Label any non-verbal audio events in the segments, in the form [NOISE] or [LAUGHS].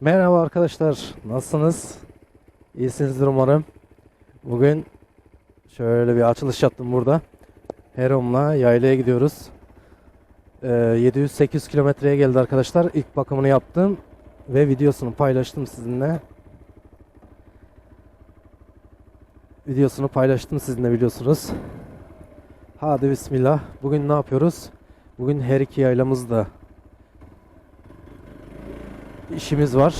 Merhaba arkadaşlar, nasılsınız? İyisinizdir umarım. Bugün şöyle bir açılış yaptım burada. Herom'la yaylaya gidiyoruz. Ee, 700-800 kilometreye geldi arkadaşlar. İlk bakımını yaptım ve videosunu paylaştım sizinle. Videosunu paylaştım sizinle biliyorsunuz. Hadi bismillah. Bugün ne yapıyoruz? Bugün her iki yaylamızda işimiz var.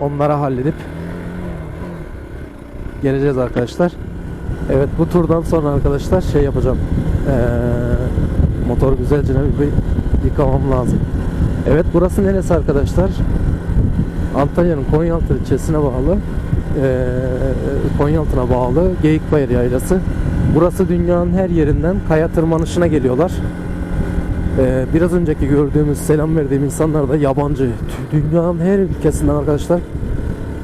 Onları halledip geleceğiz arkadaşlar. Evet bu turdan sonra arkadaşlar şey yapacağım. Ee, motor güzelce bir yıkamam lazım. Evet burası neresi arkadaşlar? Antalya'nın Konyaaltı ilçesine bağlı ee, Konyaaltı'na bağlı Geyikbayır Yaylası. Burası dünyanın her yerinden kaya tırmanışına geliyorlar. Ee, biraz önceki gördüğümüz selam verdiğim insanlar da yabancı. Dünyanın her ülkesinden arkadaşlar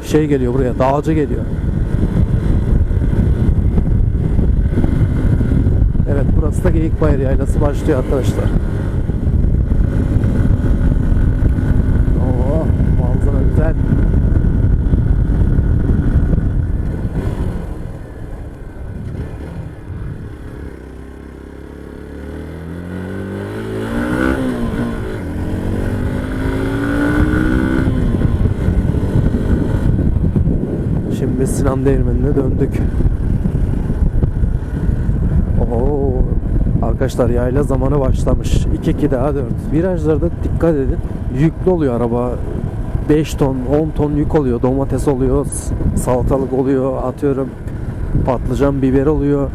şey geliyor buraya dağcı geliyor. Evet burası da Geyikbayır Yaylası başlıyor arkadaşlar. Oo, manzara güzel. Sinan Değirmeni'ne döndük. Oo, arkadaşlar yayla zamanı başlamış. 2 daha 4. Virajlarda dikkat edin. Yüklü oluyor araba. 5 ton, 10 ton yük oluyor. Domates oluyor, salatalık oluyor, atıyorum patlıcan, biber oluyor.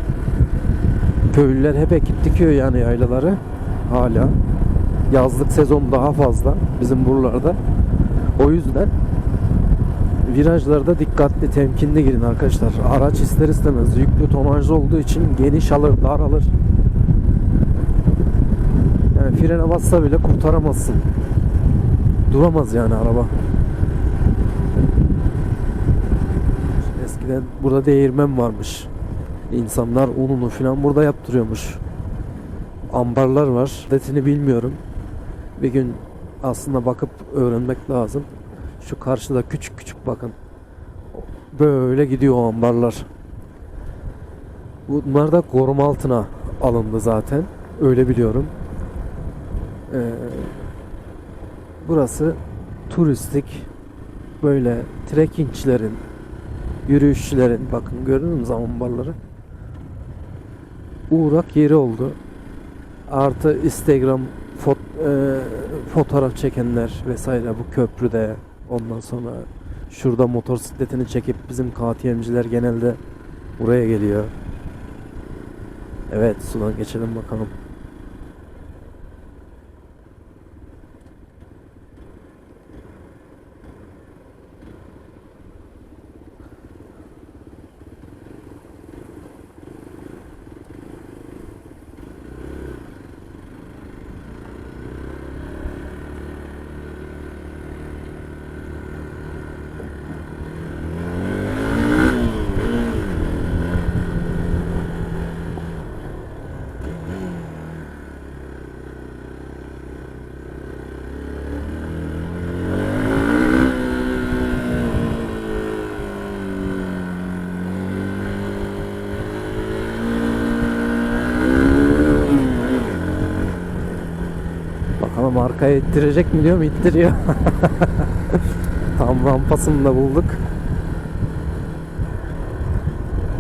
Köylüler hep ekip dikiyor yani yaylaları. Hala. Yazlık sezon daha fazla bizim buralarda. O yüzden virajlarda dikkatli, temkinli girin arkadaşlar. Araç ister istemez yüklü tonajlı olduğu için geniş alır, dar alır. Yani frene bassa bile kurtaramazsın. Duramaz yani araba. Eskiden burada değirmen varmış. İnsanlar ununu falan burada yaptırıyormuş. Ambarlar var. Detini bilmiyorum. Bir gün aslında bakıp öğrenmek lazım. Şu karşıda küçük küçük bakın. Böyle gidiyor o ambarlar. Bunlar da koruma altına alındı zaten. Öyle biliyorum. Ee, burası turistik böyle trekkingçilerin, yürüyüşçülerin bakın görüyor musunuz ambarları? Uğrak yeri oldu. Artı Instagram fot, e, fotoğraf çekenler vesaire bu köprüde ondan sonra şurada motosikletini çekip bizim KTM'ciler genelde buraya geliyor. Evet sudan geçelim bakalım. Bakalım arkaya ittirecek mi diyor mu ittiriyor. [LAUGHS] Tam rampasını da bulduk.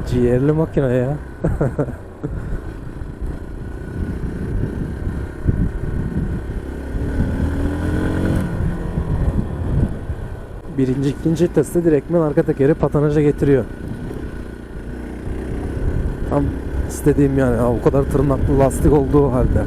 Ciğerli makine ya. [LAUGHS] Birinci, ikinci testte direktmen arka tekeri patanaja getiriyor. Tam istediğim yani o kadar tırnaklı lastik olduğu halde.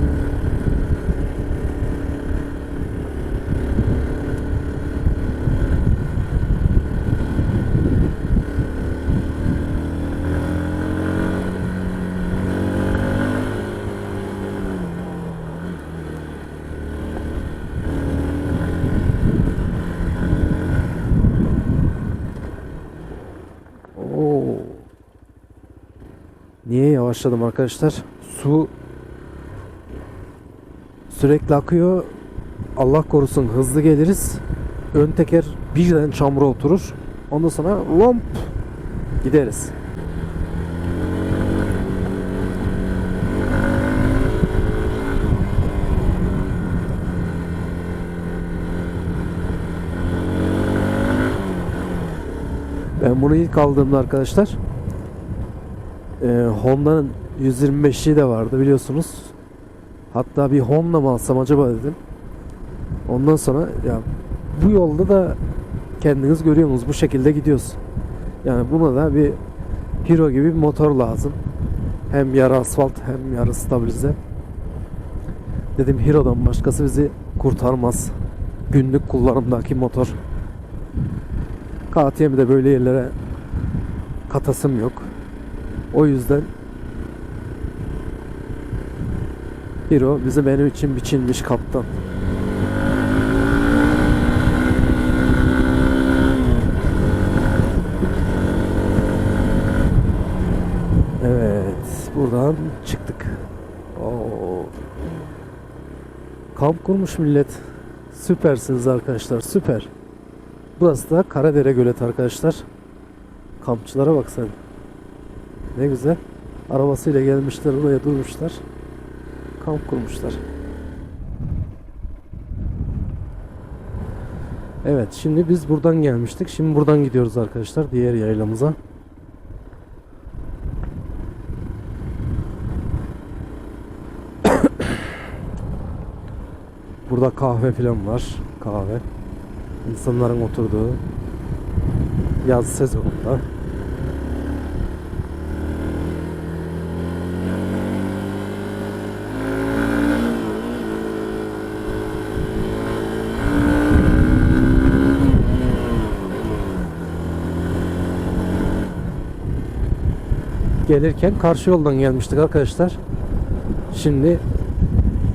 Oo. Niye yavaşladım arkadaşlar? Su sürekli akıyor. Allah korusun hızlı geliriz. ön teker birden çamura oturur. Ondan sonra lomp gideriz. Ben bunu ilk aldığımda arkadaşlar e, Honda'nın 125'i de vardı biliyorsunuz. Hatta bir Honda mı alsam acaba dedim. Ondan sonra ya bu yolda da kendiniz görüyorsunuz bu şekilde gidiyoruz. Yani buna da bir Hero gibi bir motor lazım. Hem yarı asfalt hem yarı stabilize. Dedim Hero'dan başkası bizi kurtarmaz. Günlük kullanımdaki motor. KTM'i de böyle yerlere katasım yok. O yüzden Hero bizi benim için biçilmiş kaptan. Evet, buradan çıktık. Oo. Kamp kurmuş millet. Süpersiniz arkadaşlar, süper. Burası da Karadere Göleti arkadaşlar. Kampçılara bak sen. Ne güzel. Arabasıyla gelmişler buraya durmuşlar. Kamp kurmuşlar. Evet şimdi biz buradan gelmiştik. Şimdi buradan gidiyoruz arkadaşlar diğer yaylamıza. [COUGHS] Burada kahve falan var. Kahve. İnsanların oturduğu yaz sezonunda. Gelirken karşı yoldan gelmiştik arkadaşlar. Şimdi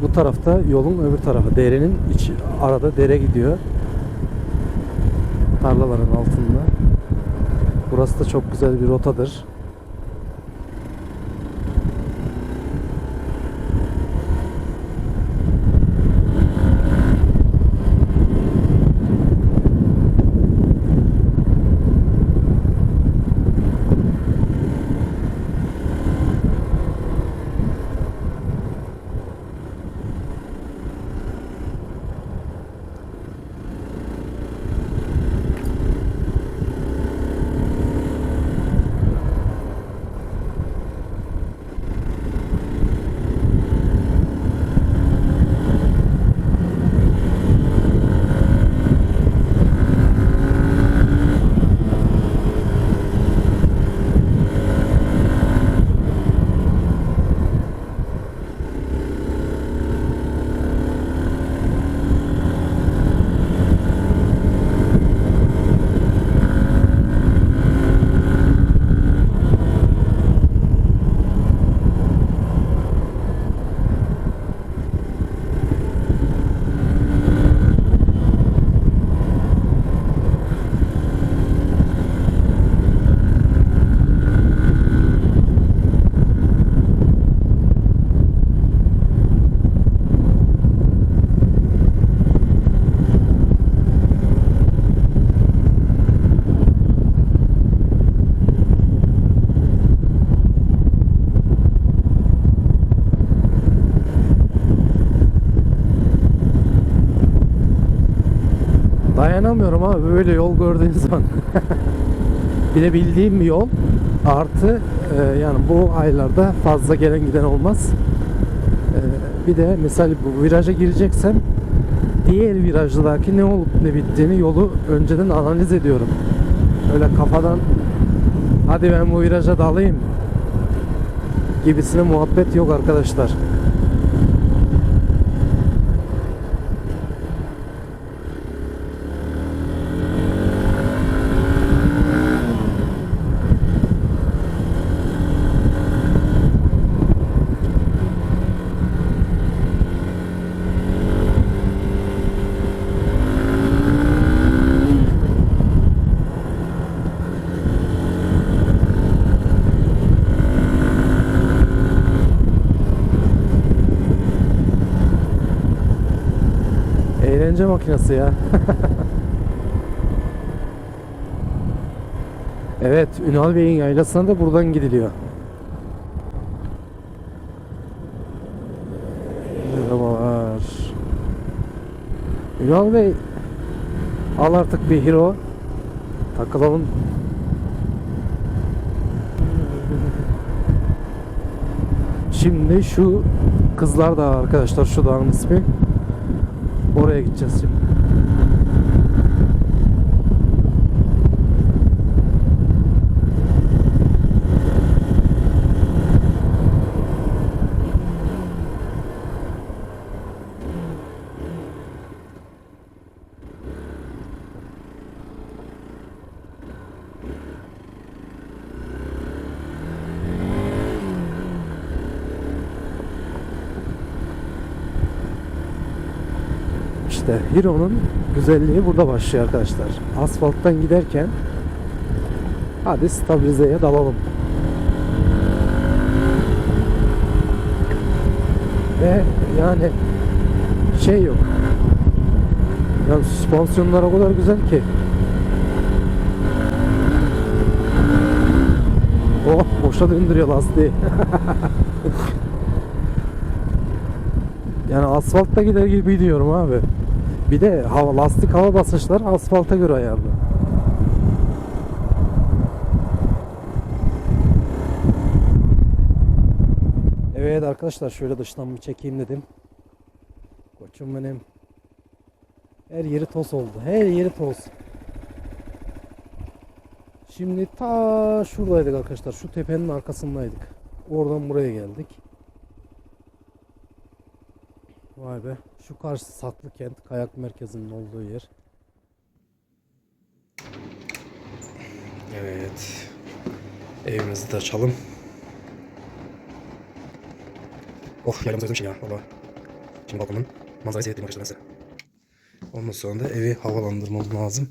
bu tarafta yolun öbür tarafı. Derenin iç arada dere gidiyor. Tarlaların altında. Burası da çok güzel bir rotadır. Dayanamıyorum abi böyle yol gördüğün [LAUGHS] zaman. bir de bildiğim bir yol. Artı e, yani bu aylarda fazla gelen giden olmaz. E, bir de mesela bu viraja gireceksem diğer virajdaki ne olup ne bittiğini yolu önceden analiz ediyorum. Öyle kafadan hadi ben bu viraja dalayım gibisine muhabbet yok arkadaşlar. Eğlence makinesi ya. [LAUGHS] evet, Ünal Bey'in yaylasına da buradan gidiliyor. Merhabalar. Ünal Bey, al artık bir hero. Takılalım. Şimdi şu kızlar da arkadaşlar şu dağın ismi. Oraya gideceğiz şimdi. İşte Hero'nun güzelliği burada başlıyor arkadaşlar. Asfalttan giderken hadi stabilizeye dalalım. Ve yani şey yok. Yani süspansiyonlar o kadar güzel ki. Oh boşa döndürüyor lastiği. [LAUGHS] Yani asfaltta gider gibi gidiyorum abi. Bir de hava, lastik hava basınçları asfalta göre ayarlı. Evet arkadaşlar şöyle dıştan bir çekeyim dedim. Koçum benim. Her yeri toz oldu. Her yeri toz. Şimdi ta şuradaydık arkadaşlar. Şu tepenin arkasındaydık. Oradan buraya geldik. Vay be. Şu karşı Saklı Kent kayak merkezinin olduğu yer. Evet. Evimizi de açalım. Oh yaylamızı özlemişim ya valla. Şimdi balkonun manzarayı seyrettim arkadaşlar size. Ondan sonra da evi havalandırmam lazım.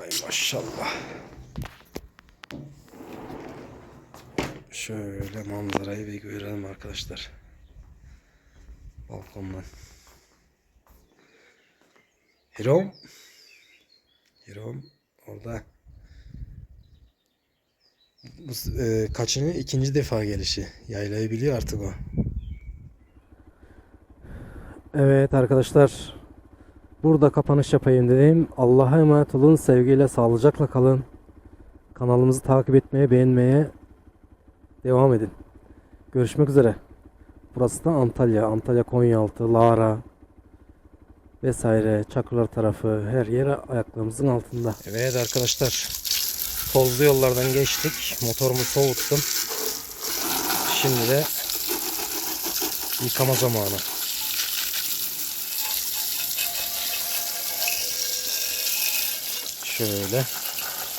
Ay maşallah. Şöyle manzarayı bir görelim arkadaşlar. Balkondan. Hirom. Hirom orada. Bu e, kaçıncı? ikinci defa gelişi. Yaylayı biliyor artık o. Evet arkadaşlar. Burada kapanış yapayım dedim. Allah'a emanet olun. Sevgiyle, sağlıcakla kalın. Kanalımızı takip etmeye, beğenmeye devam edin. Görüşmek üzere. Burası da Antalya. Antalya, Konyaaltı, Lara vesaire. Çakırlar tarafı. Her yer ayaklarımızın altında. Evet arkadaşlar. Tozlu yollardan geçtik. Motorumu soğuttum. Şimdi de yıkama zamanı. Şöyle.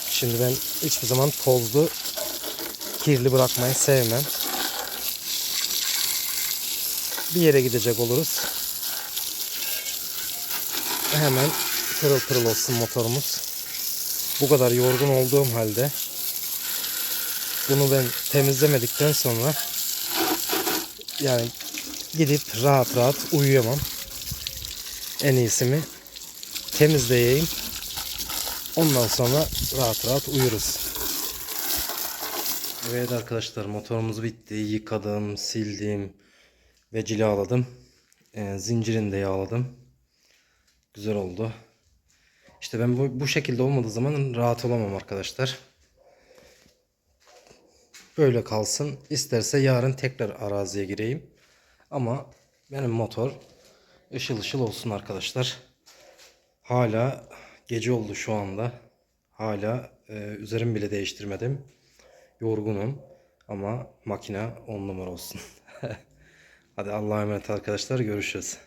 Şimdi ben hiçbir zaman tozlu kirli bırakmayı sevmem. Bir yere gidecek oluruz. Hemen pırıl pırıl olsun motorumuz. Bu kadar yorgun olduğum halde bunu ben temizlemedikten sonra yani gidip rahat rahat uyuyamam. En iyisi mi temizleyeyim. Ondan sonra rahat rahat uyuruz. Evet arkadaşlar motorumuz bitti. Yıkadım, sildim ve cilaladım. Ee, zincirini de yağladım. Güzel oldu. İşte ben bu, bu şekilde olmadığı zaman rahat olamam arkadaşlar. Böyle kalsın. İsterse yarın tekrar araziye gireyim. Ama benim motor ışıl ışıl olsun arkadaşlar. Hala gece oldu şu anda. Hala e, üzerimi bile değiştirmedim. Yorgunum ama makine on numara olsun. [LAUGHS] Hadi Allah'a emanet arkadaşlar görüşürüz.